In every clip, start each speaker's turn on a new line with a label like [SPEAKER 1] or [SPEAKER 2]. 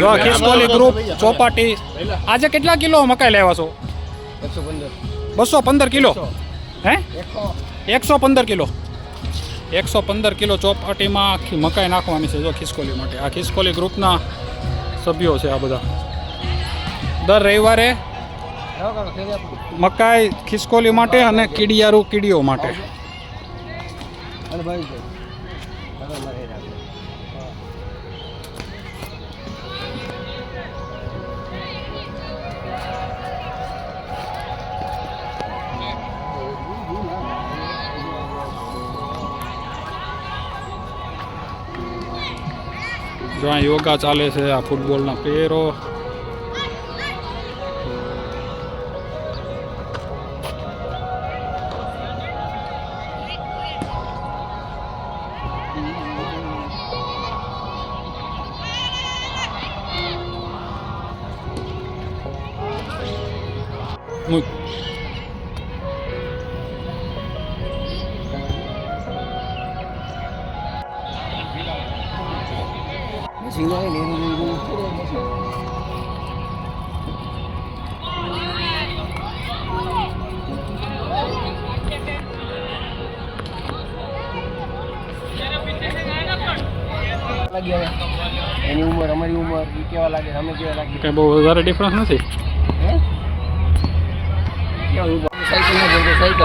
[SPEAKER 1] જો ખિસકોલી ગ્રુપ ચોપાટી. આજે કેટલા કિલો મકાઈ લેવા છો બસો પંદર કિલો? હે? એકસો. પંદર કિલો. એકસો પંદર કિલો ચોપાટીમાં આખી મકાઈ નાખવાની છે જો ખિસકોલી માટે. આ ખિસકોલી ગ્રુપના સભ્યો છે આ બધા. દર રવિવારે મકાઈ ખિસકોલી માટે અને કીડિયારું કીડીઓ માટે. જો આ યોગા ચાલે છે આ ફૂટબોલના પેરો મૂક.
[SPEAKER 2] ને એનું ઉંમર અમારી ઉંમર એ કેવા લાગે અમે કેવા લાગે
[SPEAKER 1] કઈ બહુ વધારે ડિફરન્સ નથી?
[SPEAKER 2] સાયકલ સાયકલ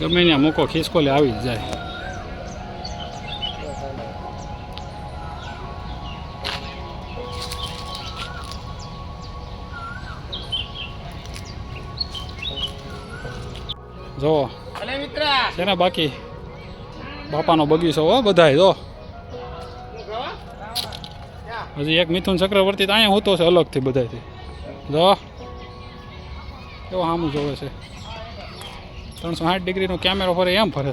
[SPEAKER 1] ગમે ત્યાં મૂકો ખિસકોલે આવી જ જાય. જો છે ને બાકી? બાપાનો બગીચો હો બધાય જો. હજી એક મિથુન ચક્રવર્તી તો અહીંયા હોતો છે અલગથી બધાથી જો. કેવો સામું જોવે છે. ત્રણસો સાઠ ડિગ્રીનો કેમેરો ફરે, એમ ફરે.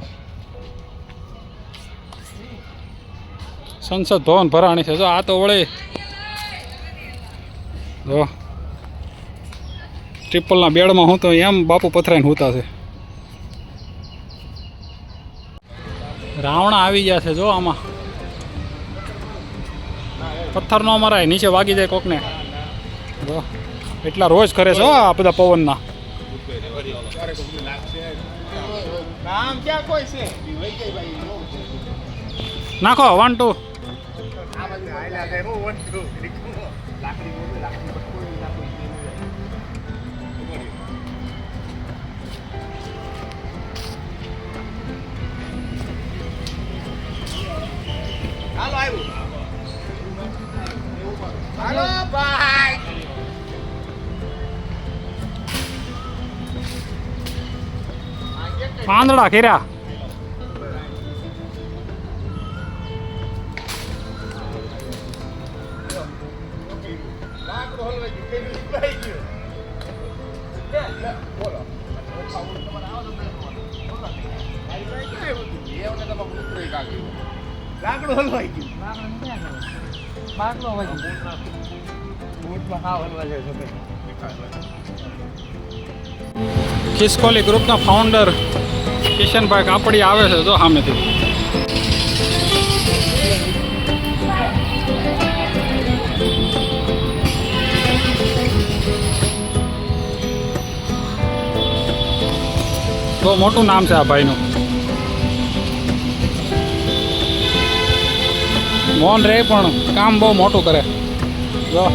[SPEAKER 1] સંસદ ભવન ભરાણી છે. જો આ તો વળે જો ટ્રિપલના બેડમાં હું તો એમ બાપુ પથરાઈને હોતા છે. રાવણા આવી ગયા છે જો આમાં. પથ્થર ન મરાય, નીચે વાગી જાય કોકને. જો. એટલા રોજ કરે છે આ બધા પવનના. નાખો વન ટુ
[SPEAKER 2] લાકડી ગયું કેરા હા હલવા જાય
[SPEAKER 1] ખિસકોલી ગ્રુપના ફાઉન્ડર કિશનભાઈ કાપડી આવે છે જો સામેથી. બહુ મોટું નામ છે આ ભાઈનું. મોહન રે પણ કામ બહુ મોટું કરે. જો.